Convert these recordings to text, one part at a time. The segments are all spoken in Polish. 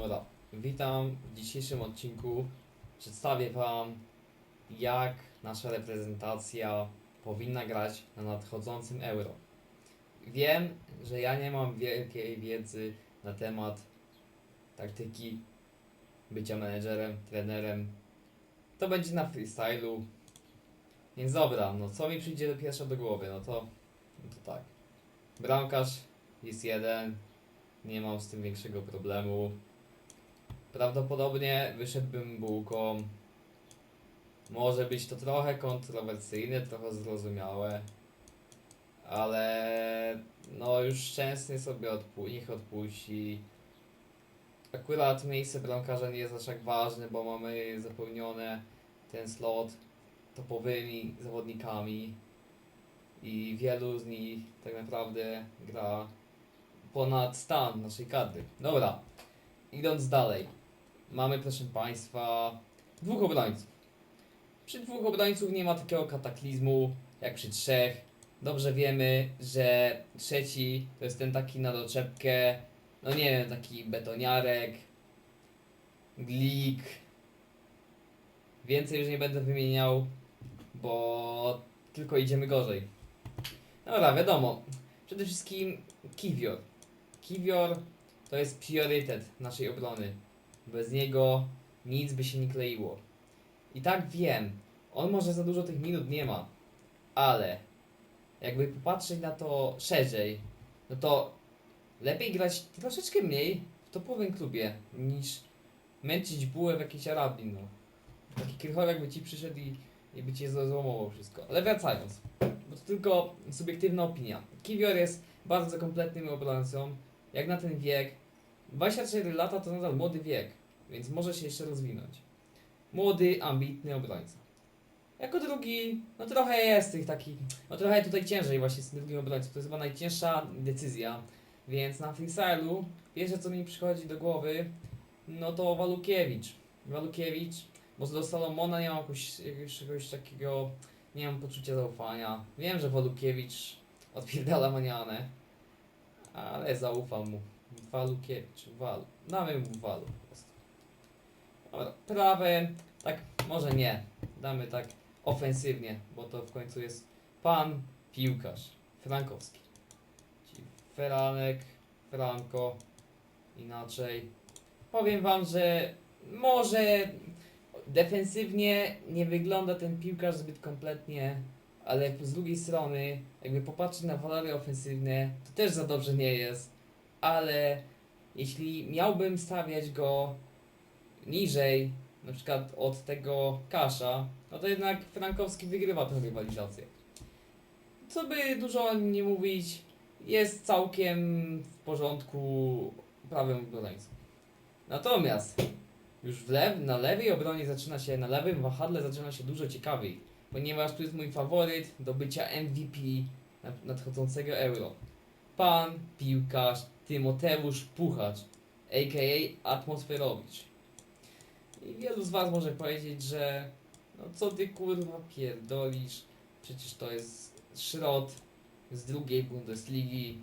Dobra, witam w dzisiejszym odcinku. Przedstawię Wam, jak nasza reprezentacja powinna grać na nadchodzącym Euro. Wiem, że ja nie mam wielkiej wiedzy na temat taktyki, bycia menedżerem, trenerem. To będzie na freestylu. Więc dobra, no co mi przyjdzie do pierwsza do głowy? No to, no to tak. Bramkarz jest jeden, nie mam z tym większego problemu. Prawdopodobnie wyszedłbym bułką. Może być to trochę kontrowersyjne, trochę zrozumiałe, ale no już szczęsny sobie odpu niech odpuści. Akurat miejsce bramkarza nie jest aż tak ważne, bo mamy zapełnione ten slot topowymi zawodnikami i wielu z nich tak naprawdę gra ponad stan naszej kadry. Dobra, idąc dalej. Mamy, proszę Państwa, dwóch obrońców. Przy dwóch obrońców nie ma takiego kataklizmu jak przy trzech. Dobrze wiemy, że trzeci to jest ten taki na doczepkę, no nie wiem, taki betoniarek, glik. Więcej już nie będę wymieniał, bo tylko idziemy gorzej. Dobra, wiadomo. Przede wszystkim Kiwior. Kiwior to jest priorytet naszej obrony. Bez niego nic by się nie kleiło. I tak wiem, on może za dużo tych minut nie ma, ale jakby popatrzeć na to szerzej, no to lepiej grać troszeczkę mniej w topowym klubie niż męczyć bułę w jakiejś Arabii, no. Taki krychorek by ci przyszedł i, i by cię złomował wszystko. Ale wracając, bo to tylko subiektywna opinia. Kiwior jest bardzo kompletnym obrońcą, jak na ten wiek. 24 lata to nadal młody wiek, więc może się jeszcze rozwinąć. Młody, ambitny obrońca. Jako drugi, no trochę jest tych takich, no trochę tutaj ciężej właśnie z tym drugim obrońcą, to jest chyba najcięższa decyzja, więc na freestylu pierwsze co mi przychodzi do głowy, no to Walukiewicz. Walukiewicz, bo do Salomona nie mam jakiegoś, czegoś takiego, nie mam poczucia zaufania. Wiem, że Walukiewicz odpierdala manianę, ale zaufam mu. Walukiewicz, Walu. Damy mu Walu po prostu. Dobra, prawe, tak, może nie. Damy tak ofensywnie, bo to w końcu jest pan piłkarz Frankowski. Czyli Feranek, Franko, inaczej. Powiem wam, że może defensywnie nie wygląda ten piłkarz zbyt kompletnie, ale z drugiej strony, jakby popatrzeć na walory ofensywne, to też za dobrze nie jest, ale jeśli miałbym stawiać go niżej, na przykład od tego Kasza, no to jednak Frankowski wygrywa tę rywalizację. Co by dużo nie mówić, jest całkiem w porządku prawym obrońcą. Natomiast już w lew, na lewej obronie zaczyna się, na lewym wahadle zaczyna się dużo ciekawiej, ponieważ tu jest mój faworyt do bycia MVP nad- nadchodzącego Euro. Pan piłkarz Tymoteusz Puchacz, a.k.a. Atmosferowicz. I wielu z was może powiedzieć, że no co ty kurwa pierdolisz, przecież to jest szrot z drugiej Bundesligi,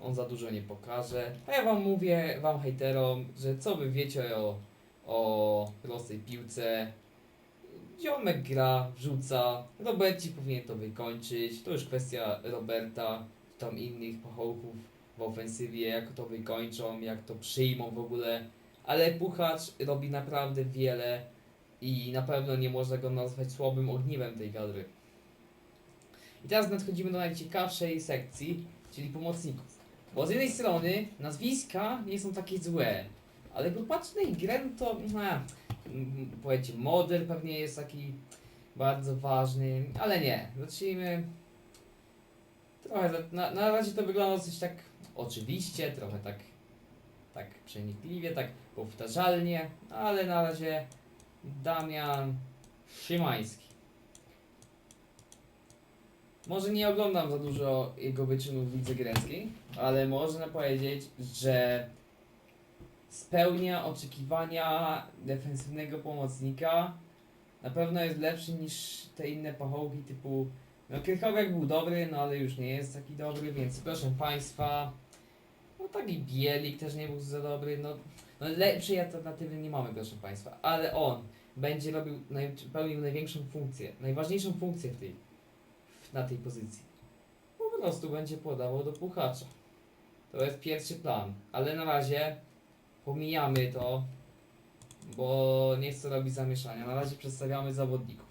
on za dużo nie pokaże. A ja wam mówię, wam hejterom, że co wy wiecie o, o prostej piłce. Ziomek gra, wrzuca, Roberci powinien to wykończyć, to już kwestia Roberta, tam innych pachołków w ofensywie, jak to wykończą, jak to przyjmą w ogóle, ale Puchacz robi naprawdę wiele i na pewno nie można go nazwać słabym ogniwem tej kadry. I teraz nadchodzimy do najciekawszej sekcji, czyli pomocników. Bo z jednej strony nazwiska nie są takie złe, ale ich grę, no to a, mm, powiecie, model pewnie jest taki bardzo ważny, ale nie, zacznijmy trochę, za- na, na razie to wygląda dosyć tak oczywiście, trochę tak tak przenikliwie, tak powtarzalnie, ale na razie Damian Szymański. Może nie oglądam za dużo jego wyczynów w lidze greckiej, ale można powiedzieć, że spełnia oczekiwania defensywnego pomocnika. Na pewno jest lepszy niż te inne pachołki typu. No Krychowiak był dobry, no ale już nie jest taki dobry, więc proszę Państwa, no taki Bielik też nie był za dobry, no, no lepszej alternatywy nie mamy, proszę Państwa, ale on będzie robił, naj, pełnił największą funkcję, najważniejszą funkcję w tej, w, na tej pozycji. Po prostu będzie podawał do puchacza. To jest pierwszy plan, ale na razie pomijamy to, bo nie chcę robić zamieszania. Na razie przedstawiamy zawodników.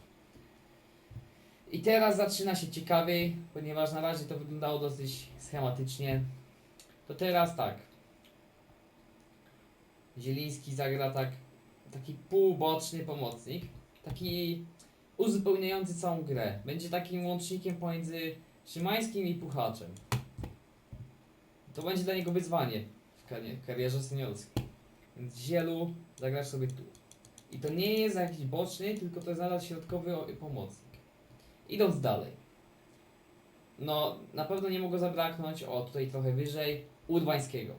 I teraz zaczyna się ciekawiej, ponieważ na razie to wyglądało dosyć schematycznie. To teraz tak. Zieliński zagra tak, taki półboczny pomocnik, taki uzupełniający całą grę. Będzie takim łącznikiem pomiędzy Szymańskim i Puchaczem. To będzie dla niego wyzwanie w, kari- w karierze seniorskiej. Więc Zielu zagrasz sobie tu. I to nie jest jakiś boczny, tylko to jest nadal środkowy pomocnik. Idąc dalej. No, na pewno nie mogło zabraknąć, o tutaj trochę wyżej, Urbańskiego.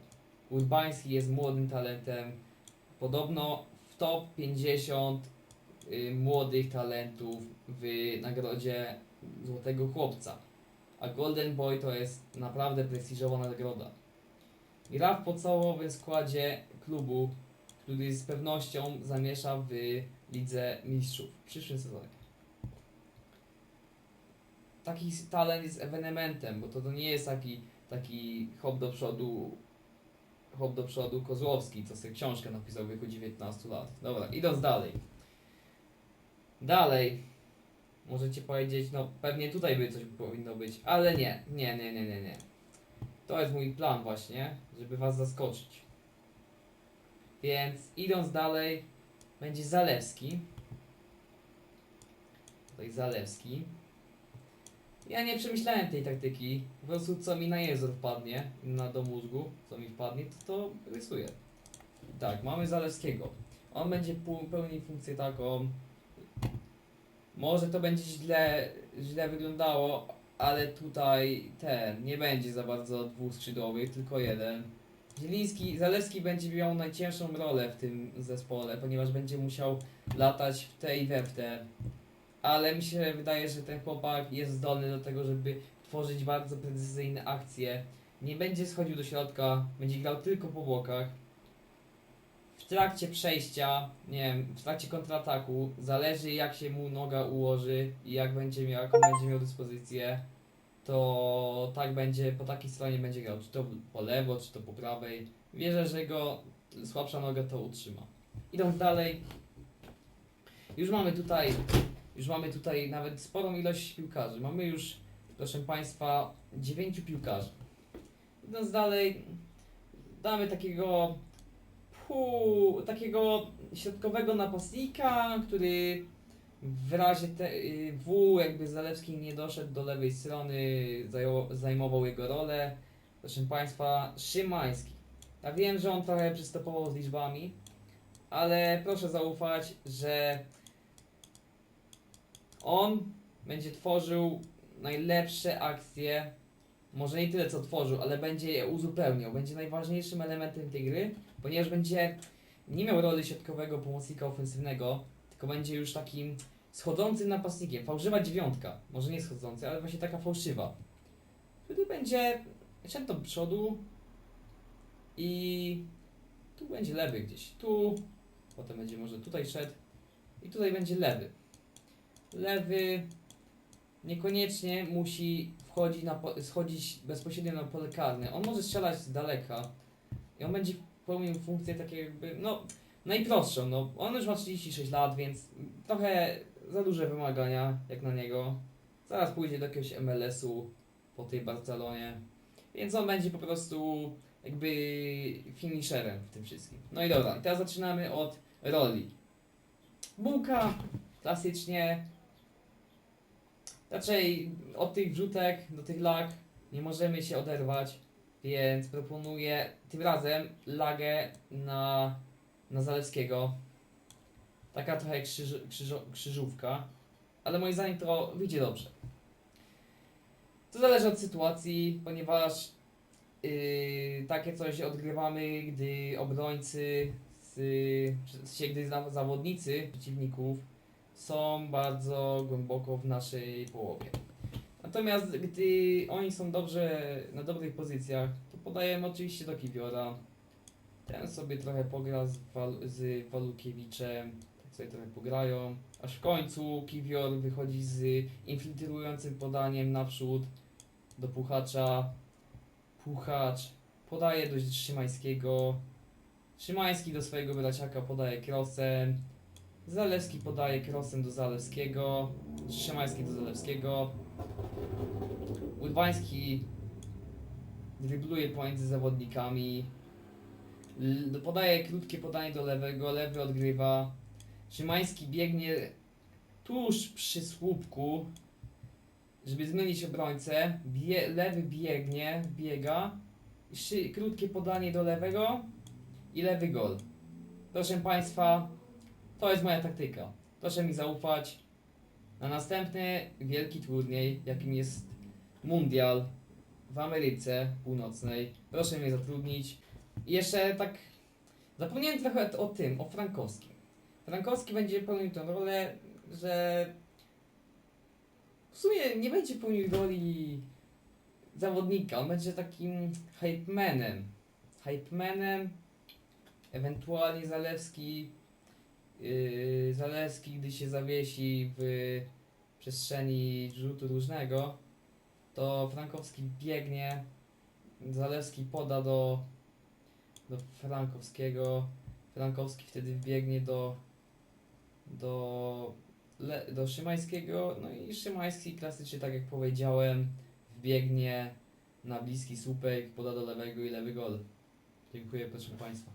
Urbański jest młodym talentem. Podobno w top 50 y, młodych talentów w nagrodzie Złotego Chłopca. A Golden Boy to jest naprawdę prestiżowa nagroda. Gra w podstawowym składzie klubu, który z pewnością zamiesza w Lidze Mistrzów w przyszłym sezonie. Taki talent jest ewenementem, bo to, to nie jest taki, taki hop do przodu hop do przodu Kozłowski, co sobie książkę napisał w wieku 19 lat. Dobra, idąc dalej. Dalej. Możecie powiedzieć, no pewnie tutaj by coś powinno być, ale nie, nie, nie, nie, nie, nie. To jest mój plan właśnie, żeby was zaskoczyć. Więc idąc dalej, będzie Zalewski. Tutaj Zalewski. Ja nie przemyślałem tej taktyki. Po prostu co mi na język wpadnie, na do mózgu, co mi wpadnie, to to rysuję. Tak, mamy Zalewskiego. On będzie pełnił funkcję taką. Może to będzie źle, źle wyglądało, ale tutaj ten nie będzie za bardzo dwóch skrzydłowych, tylko jeden. Zieliński, Zalewski będzie miał najcięższą rolę w tym zespole, ponieważ będzie musiał latać w te i we w te. Ale mi się wydaje, że ten chłopak jest zdolny do tego, żeby tworzyć bardzo precyzyjne akcje. Nie będzie schodził do środka, będzie grał tylko po bokach. W trakcie przejścia, nie wiem, w trakcie kontrataku, zależy jak się mu noga ułoży i jak będzie miał, jaką będzie miał dyspozycję, to tak będzie, po takiej stronie będzie grał, czy to po lewo, czy to po prawej. Wierzę, że jego słabsza noga to utrzyma. Idąc dalej, już mamy tutaj, już mamy tutaj nawet sporą ilość piłkarzy. Mamy już, proszę Państwa, dziewięciu piłkarzy. Idąc dalej, damy takiego pół, takiego środkowego napastnika, który w razie te, y, W jakby Zalewski nie doszedł do lewej strony, zajmował jego rolę. Proszę Państwa, Szymański. Ja wiem, że on trochę przystopował z liczbami, ale proszę zaufać, że on będzie tworzył najlepsze akcje. Może nie tyle co tworzył, ale będzie je uzupełniał. Będzie najważniejszym elementem tej gry, ponieważ będzie nie miał roli środkowego pomocnika ofensywnego, tylko będzie już takim schodzącym napastnikiem. Fałszywa dziewiątka. Może nie schodzący, ale właśnie taka fałszywa. Który będzie szedł do przodu i tu będzie lewy gdzieś. Tu, potem będzie może tutaj szedł i tutaj będzie lewy. Lewy niekoniecznie musi wchodzić na, schodzić bezpośrednio na pole karne. On może strzelać z daleka i on będzie pełnił funkcję takiej jakby, no najprostszą, no on już ma 36 lat, więc trochę za duże wymagania jak na niego. Zaraz pójdzie do jakiegoś MLS-u po tej Barcelonie, więc on będzie po prostu jakby finisherem w tym wszystkim. No i dobra, teraz zaczynamy od roli. Bułka, klasycznie. Raczej od tych wrzutek do tych lag nie możemy się oderwać, więc proponuję tym razem lagę na, na Zalewskiego. Taka trochę krzyż, krzyżo, krzyżówka, ale moim zdaniem to wyjdzie dobrze. To zależy od sytuacji, ponieważ yy, takie coś odgrywamy, gdy obrońcy, z, w sensie, gdy za- zawodnicy przeciwników są bardzo głęboko w naszej połowie. Natomiast gdy oni są dobrze na dobrych pozycjach, to podajemy oczywiście do Kiwiora. Ten sobie trochę pogra z, Wal z Walukiewiczem, tak sobie trochę pograją. Aż w końcu Kiwior wychodzi z infiltrującym podaniem naprzód do Puchacza. Puchacz podaje do Szymańskiego. Szymański do swojego braciaka podaje krosem. Zalewski podaje krosem do Zalewskiego. Szymański do Zalewskiego. Urbański drybluje pomiędzy zawodnikami. L- podaje krótkie podanie do lewego, lewy odgrywa. Szymański biegnie tuż przy słupku, żeby zmienić obrońcę. Bie, lewy biegnie, biega. Szy, krótkie podanie do lewego i lewy gol. Proszę Państwa, to jest moja taktyka. Proszę mi zaufać. Na następny wielki turniej, jakim jest Mundial w Ameryce Północnej. Proszę mnie zatrudnić. I jeszcze tak zapomniałem trochę o tym, o Frankowskim. Frankowski będzie pełnił tę rolę, że w sumie nie będzie pełnił roli zawodnika, on będzie takim hypemanem. Hypemanem, ewentualnie Zalewski, yy, Zalewski, gdy się zawiesi w przestrzeni rzutu różnego, to Frankowski biegnie, Zalewski poda do, do Frankowskiego, Frankowski wtedy biegnie do, do, le, do Szymańskiego, no i Szymański klasycznie, tak jak powiedziałem, wbiegnie na bliski słupek, poda do lewego i lewy gol. Dziękuję proszę Państwa.